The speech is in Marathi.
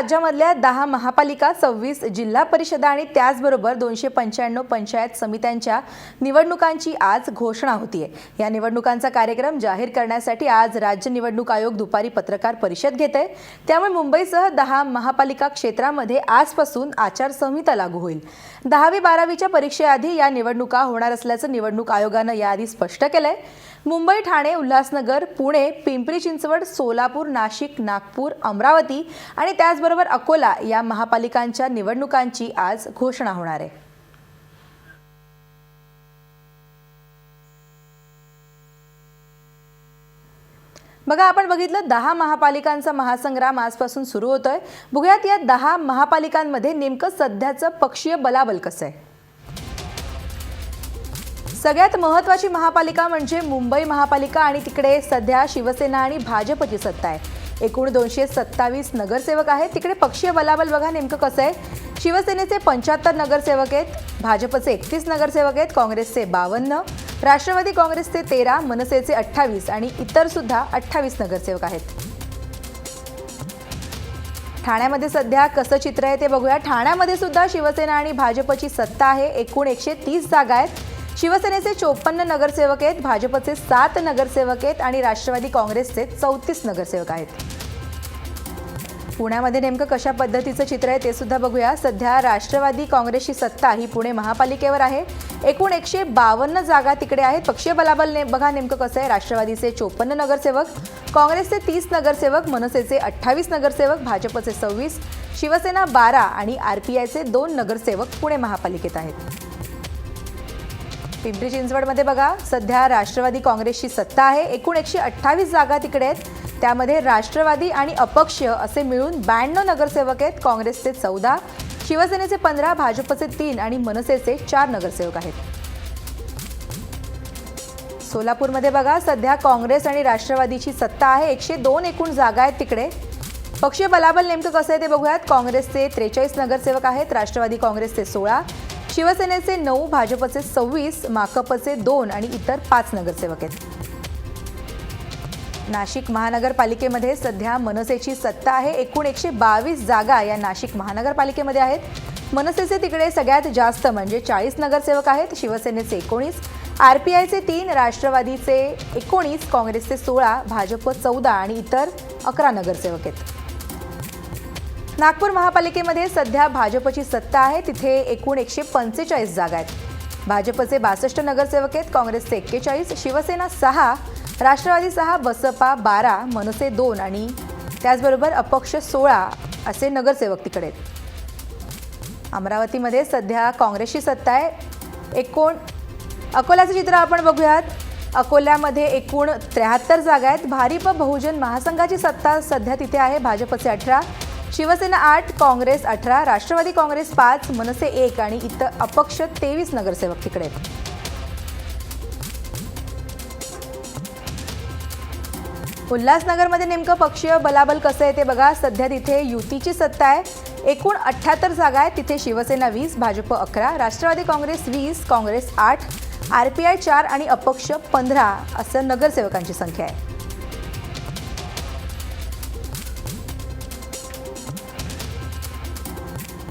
राज्यामधल्या दहा महापालिका सव्वीस जिल्हा परिषदा आणि त्याचबरोबर दोनशे पंच्याण्णव पंचायत समित्यांच्या निवडणुकांची आज घोषणा होतीये. या निवडणुकांचा कार्यक्रम जाहीर करण्यासाठी आज राज्य निवडणूक आयोग दुपारी पत्रकार परिषद घेत आहे त्यामुळे मुंबईसह दहा महापालिका क्षेत्रामध्ये आजपासून आचारसंहिता लागू होईल. दहावी बारावीच्या परीक्षेआधी या निवडणुका होणार असल्याचं निवडणूक आयोगानं याआधी स्पष्ट केलंय. मुंबई ठाणे उल्हासनगर पुणे पिंपरी चिंचवड सोलापूर नाशिक नागपूर अमरावती आणि त्याचबरोबर त्याचबरोबर अकोला या महापालिकांच्या निवडणुकांची आज घोषणा होणार आहे. बघा आपण बघितलं दहा महापालिकांचा महासंग्राम आजपासून सुरू होतोय. बघूयात या दहा महापालिकांमध्ये नेमकं सध्याचं पक्षीय बलाबल कसं आहे? सगळ्यात महत्वाची महापालिका म्हणजे मुंबई महापालिका आणि तिकडे सध्या शिवसेना आणि भाजपची सत्ता आहे. एकूण दोनशे सत्तावीस नगरसेवक आहेत. तिकडे पक्षीय बलाबल बघा नेमकं कसं आहे. शिवसेनेचे पंच्याहत्तर नगरसेवक आहेत. भाजपचे एकतीस नगरसेवक आहेत. काँग्रेसचे बावन्न. राष्ट्रवादी काँग्रेसचे तेरा मनसेचे अठ्ठावीस आणि इतर सुद्धा अठ्ठावीस नगरसेवक आहेत. ठाण्यामध्ये सध्या कसं चित्र आहे ते बघूया. ठाण्यामध्ये सुद्धा शिवसेना आणि भाजपची सत्ता आहे. एकूण एकशे तीस जागा आहेत. शिवसेनेचे चोपन्न नगरसेवक आहेत भाजपचे सात नगरसेवक आहेत आणि राष्ट्रवादी काँग्रेसचे चौतीस नगरसेवक आहेत. पुण्यामध्ये नेमकं कशा पद्धतीचं चित्र आहे ते सुद्धा बघूया. सध्या राष्ट्रवादी काँग्रेसची सत्ता ही पुणे महापालिकेवर आहे. एकूण एकशे बावन्न जागा तिकडे आहेत. पक्षीय बलाबल ने बघा नेमकं कसं आहे. राष्ट्रवादीचे चोपन्न नगरसेवक काँग्रेसचे तीस नगरसेवक मनसेचे अठ्ठावीस नगरसेवक भाजपचे सव्वीस शिवसेना बारा आणि आर पी आयचे दोन नगरसेवक पुणे महापालिकेत आहेत. पिंपरी चिंचवडमध्ये बघा सध्या राष्ट्रवादी काँग्रेसची सत्ता आहे. एकूण एकशे अठ्ठावीस जागा तिकडे आहेत. त्यामध्ये राष्ट्रवादी आणि अपक्ष असे मिळून ब्याण्णव नगरसेवक आहेत काँग्रेसचे चौदा शिवसेनेचे पंधरा भाजपचे तीन आणि मनसेचे चार नगरसेवक आहेत. सोलापूरमध्ये बघा सध्या काँग्रेस आणि राष्ट्रवादीची सत्ता आहे. एकशे दोन एकूण जागा आहेत तिकडे. पक्षीय बलाबल नेमकं कसं आहे ते बघूयात. काँग्रेसचे त्रेचाळीस नगरसेवक आहेत राष्ट्रवादी काँग्रेसचे सोळा शिवसेनेचे नऊ भाजपचे सव्वीस माकपचे दोन आणि इतर पाच नगरसेवक आहेत. नाशिक महानगरपालिकेमध्ये सध्या मनसेची सत्ता आहे. एकूण एकशे बावीस जागा या नाशिक महानगरपालिकेमध्ये आहेत. मनसेचे तिकडे सगळ्यात जास्त म्हणजे चाळीस नगरसेवक आहेत. शिवसेनेचे एकोणीस आर पी आयचे तीन राष्ट्रवादीचे एकोणीस काँग्रेसचे सोळा भाजप चौदा आणि इतर अकरा नगरसेवक आहेत. नागपूर महापालिकेमध्ये सध्या भाजपची सत्ता आहे. तिथे एकूण एकशे पंचेचाळीस जागा आहेत. भाजपचे बासष्ट नगरसेवक आहेत. काँग्रेसचे एक्केचाळीस शिवसेना सहा राष्ट्रवादी सहा बसपा बारा मनसे दोन आणि त्याचबरोबर अपक्ष सोळा असे नगरसेवक तिकडे आहेत. अमरावतीमध्ये सध्या काँग्रेसची सत्ता आहे. एकूण अकोल्याचं चित्र आपण बघूयात. अकोल्यामध्ये एकूण त्र्याहत्तर जागा आहेत. भारिप बहुजन महासंघाची सत्ता सध्या तिथे आहे. भाजपचे अठरा शिवसेना आठ काँग्रेस अठरा राष्ट्रवादी काँग्रेस पाच मनसे एक आणि इतर अपक्ष तेवीस नगरसेवक तिकडे. आहेत उल्हासनगरमध्ये नेमकं पक्षीय बलाबल कसं आहे ते बघा. सध्या तिथे युतीची सत्ता आहे. एकूण अठ्ठ्याहत्तर जागा आहेत. तिथे शिवसेना वीस भाजप अकरा राष्ट्रवादी काँग्रेस वीस काँग्रेस आठ आर पी आय चार आणि अपक्ष पंधरा असं नगरसेवकांची संख्या आहे.